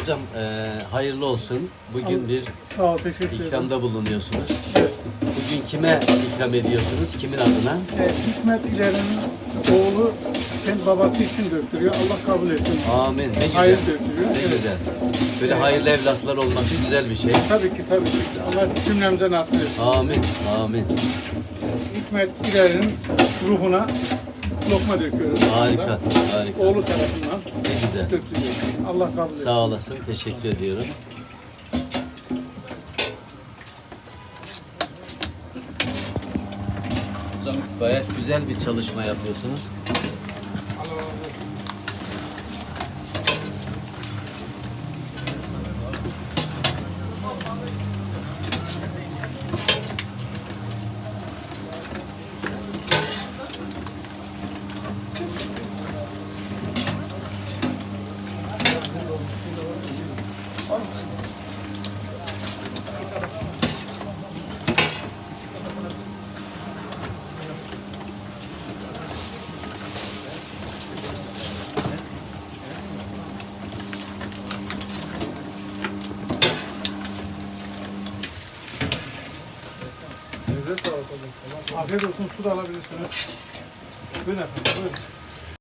Hocam e, hayırlı olsun. Bugün bir Sağ ol, teşekkür ederim. ikramda bulunuyorsunuz. Bugün kime ikram ediyorsunuz? Kimin adına? Evet, Hikmet İleri'nin oğlu kendi babası için döktürüyor. Allah kabul etsin. Amin. Ne güzel. Hayır döktürüyor. Ne Evet. güzel. Böyle hayırlı evlatlar olması güzel bir şey. Tabii ki tabii ki. Allah cümlemize nasip etsin. Amin. Amin. Hikmet İleri'nin ruhuna lokma döküyoruz. Harika. Harika. Oğlu tarafından Ne güzel. Allah kabul etsin. Sağ olasın. Teşekkür ediyorum. Hocam gayet güzel bir çalışma yapıyorsunuz. Afiyet olsun. Su da alabilirsiniz. Buyurun efendim. Buyurun.